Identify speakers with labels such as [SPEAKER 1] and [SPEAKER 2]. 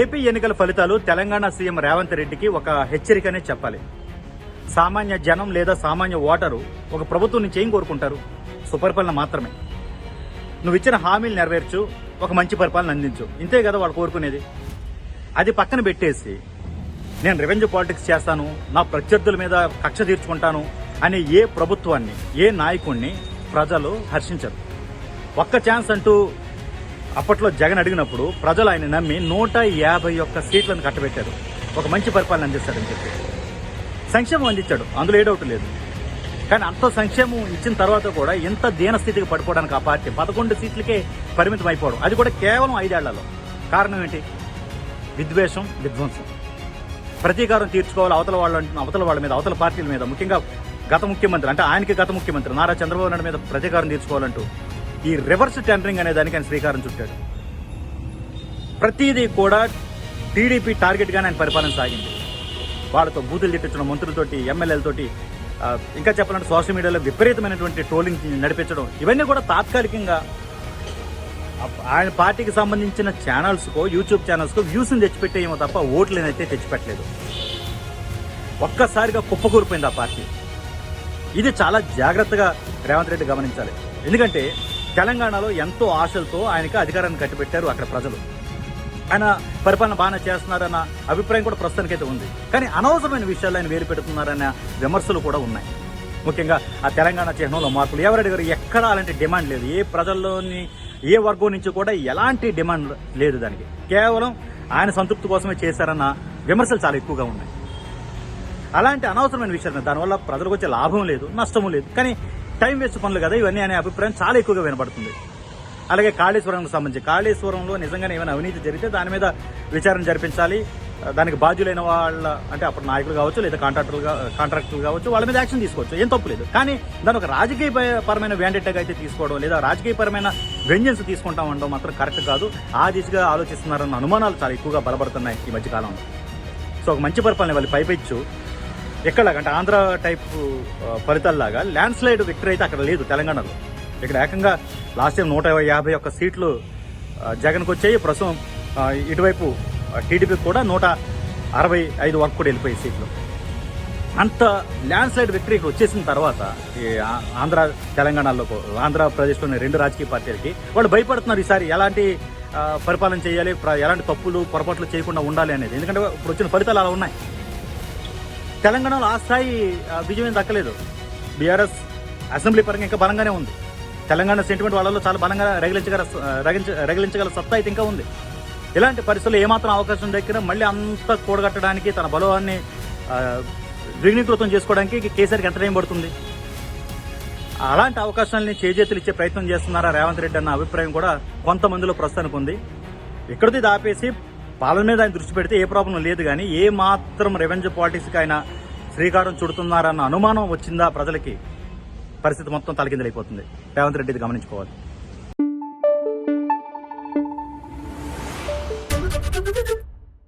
[SPEAKER 1] AP ఎన్నికల ఫలితాలు Telangana CM Revanth రెడ్డికి ఒక హెచ్చరికనే చెప్పాలి. సామాన్య జనం లేదా సామాన్య ఓటరు ఒక ప్రభుత్వం నుంచి ఏం కోరుకుంటారు? సుపరిపాలన మాత్రమే. నువ్వు ఇచ్చిన హామీలు నెరవేర్చు ఒక మంచి పరిపాలన అందించు. ఇంతే కదా వాళ్ళు కోరుకునేది? అది పక్కన పెట్టేసి నేను రెవెన్యూ పాలిటిక్స్ చేస్తాను నా ప్రత్యర్థుల మీద కక్ష తీర్చుకుంటాను అనే ఏ ప్రభుత్వాన్ని ఏ నాయకుణ్ణి ప్రజలు హర్షించరు. ఒక్క ఛాన్స్ అంటూ అప్పట్లో జగన్ అడిగినప్పుడు ప్రజలు ఆయన నమ్మి నూట యాభై ఒక్క సీట్లను కట్టబెట్టారు. ఒక మంచి పరిపాలన అందిస్తాడని చెప్పి. సంక్షేమం అందించాడు. అందులో ఏ డౌట్ లేదు. కానీ అంత సంక్షేమం ఇచ్చిన తర్వాత కూడా ఎంత దీనస్థితికి పడిపోవడానికి ఆ పార్టీ పదకొండు సీట్లకే పరిమితం అయిపోవడం అది కూడా కేవలం ఐదేళ్ళలో. కారణం ఏంటి? విద్వేషం విధ్వంసం. ప్రతీకారం తీర్చుకోవాలి అవతల వాళ్ళ అవతల వాళ్ళ మీద అవతల పార్టీల మీద. ముఖ్యంగా గత ముఖ్యమంత్రి అంటే ఆయనకి గత ముఖ్యమంత్రి నారా చంద్రబాబు నాయుడు మీద ప్రతీకారం తీర్చుకోవాలంటూ ఈ రివర్స్ టెండరింగ్ అనే దానికి ఆయన శ్రీకారం చుట్టాడు. ప్రతిదీ కూడా టీడీపీ టార్గెట్గానే ఆయన పరిపాలన సాగింది. వాళ్ళతో బూతులు తిట్టించడం మంత్రులతోటి ఎమ్మెల్యేలతోటి ఇంకా చెప్పాలంటే సోషల్ మీడియాలో విపరీతమైనటువంటి ట్రోలింగ్ నడిపించడం ఇవన్నీ కూడా తాత్కాలికంగా ఆయన పార్టీకి సంబంధించిన ఛానల్స్కో యూట్యూబ్ ఛానల్స్కో వ్యూస్ని తెచ్చిపెట్టేయేమో తప్ప ఓట్లనైతే తెచ్చిపెట్టలేదు. ఒక్కసారిగా కుప్పకూరిపోయింది ఆ పార్టీ. ఇది చాలా జాగ్రత్తగా రేవంత్ రెడ్డి గమనించాలి. ఎందుకంటే తెలంగాణలో ఎంతో ఆశలతో ఆయనకి అధికారాన్ని కట్టిపెట్టారు అక్కడ ప్రజలు. ఆయన పరిపాలన బాగానే చేస్తున్నారన్న అభిప్రాయం కూడా ప్రస్తుతానికైతే ఉంది. కానీ అనవసరమైన విషయాలు ఆయన వేలు పెడుతున్నారన్న విమర్శలు కూడా ఉన్నాయి. ముఖ్యంగా ఆ తెలంగాణ చిహ్నంలో మార్పులు. ఎవరెడ్డి గారు ఎక్కడ అలాంటి డిమాండ్ లేదు. ఏ ప్రజల్లోని ఏ వర్గం నుంచి కూడా ఎలాంటి డిమాండ్ లేదు దానికి. కేవలం ఆయన సంతృప్తి కోసమే చేశారన్న విమర్శలు చాలా ఎక్కువగా ఉన్నాయి. అలాంటి అనవసరమైన విషయాలు దానివల్ల ప్రజలకు వచ్చే లాభం లేదు నష్టము లేదు. కానీ టైం వేస్ట్ పనులు కదా ఇవన్నీ అనే అభిప్రాయం చాలా ఎక్కువగా వినబడుతుంది. అలాగే కాళేశ్వరంకు సంబంధించి కాళేశ్వరంలో నిజంగానే ఏమైనా అవినీతి జరిగితే దాని మీద విచారణ జరిపించాలి. దానికి బాధ్యులైన వాళ్ళ అంటే అప్పుడు నాయకులు కావచ్చు లేదా కాంట్రాక్టర్లు కాంట్రాక్టర్లు కావచ్చు వాళ్ళ మీద యాక్షన్ తీసుకోవచ్చు. ఏం తప్పు లేదు. కానీ దాని ఒక రాజకీయ పరమైన వ్యాండెట్గా అయితే తీసుకోవడం లేదా రాజకీయపరమైన వెంజన్స్ తీసుకుంటాం అనడం మాత్రం కరెక్ట్ కాదు. ఆ దిశగా ఆలోచిస్తున్నారన్న అనుమానాలు చాలా ఎక్కువగా బలపడుతున్నాయి ఈ మధ్యకాలంలో సో ఒక మంచి పరిపాలన వాళ్ళు పైపెచ్చు. ఎక్కడలాగా అంటే ఆంధ్ర టైప్ ఫలితాల్లాగా ల్యాండ్ స్లైడ్ విక్టరీ అయితే అక్కడ లేదు తెలంగాణలో. ఇక్కడ ఏకంగా లాస్ట్ టైం నూట యాభై ఒక్క సీట్లు జగన్కు జగన్కి వచ్చాయి. ప్రస్తుతం ఇటువైపు టీడీపీకి కూడా నూట అరవై ఐదు వరకు కూడా వెళ్ళిపోయాయి సీట్లు. అంత ల్యాండ్ స్లైడ్ విక్టరీకి వచ్చేసిన తర్వాత ఈ ఆంధ్ర తెలంగాణలో ఆంధ్రప్రదేశ్లోని రెండు రాజకీయ పార్టీలకి వాళ్ళు భయపడుతున్నారు ఈసారి ఎలాంటి పరిపాలన చేయాలి ప్ర- ఎలాంటి తప్పులు పొరపాట్లు చేయకుండా ఉండాలి అనేది. ఎందుకంటే ఇప్పుడు వచ్చిన ఫలితాలు అలా ఉన్నాయి. తెలంగాణలో ఆ స్థాయి విజయం ఏం దక్కలేదు. బీఆర్ఎస్ అసెంబ్లీ పరంగా ఇంకా బలంగానే ఉంది. తెలంగాణ సెంటిమెంట్ వాళ్ళలో చాలా బలంగా రగిలించగల రగిలించ రగిలించగల సత్తా అయితే ఇంకా ఉంది. ఇలాంటి పరిస్థితుల్లో ఏమాత్రం అవకాశం దక్కినా మళ్ళీ అంత కూడగట్టడానికి తన బలవాన్ని ద్విగ్నీకృతం చేసుకోవడానికి కేసీఆర్కి ఎంత టైం పడుతుంది? అలాంటి అవకాశాలని చేజేతులు ఇచ్చే ప్రయత్నం చేస్తున్నారా రేవంత్ రెడ్డి అన్న అభిప్రాయం కూడా కొంతమందిలో ప్రస్తుతానికి ఉంది. ఇక్కడిది దాపేసి పాలన మీద ఆయన దృష్టి పెడితే ఏ ప్రాబ్లం లేదు కానీ ఏ మాత్రం రెవెన్యూ పాలిటిక్స్కి ఆయన శ్రీకారం చుడుతున్నారన్న అనుమానం వచ్చిందా ప్రజలకి? పరిస్థితి మొత్తం తలకిందలైపోతుంది. రేవంత్ రెడ్డిది గమనించుకోవాలి.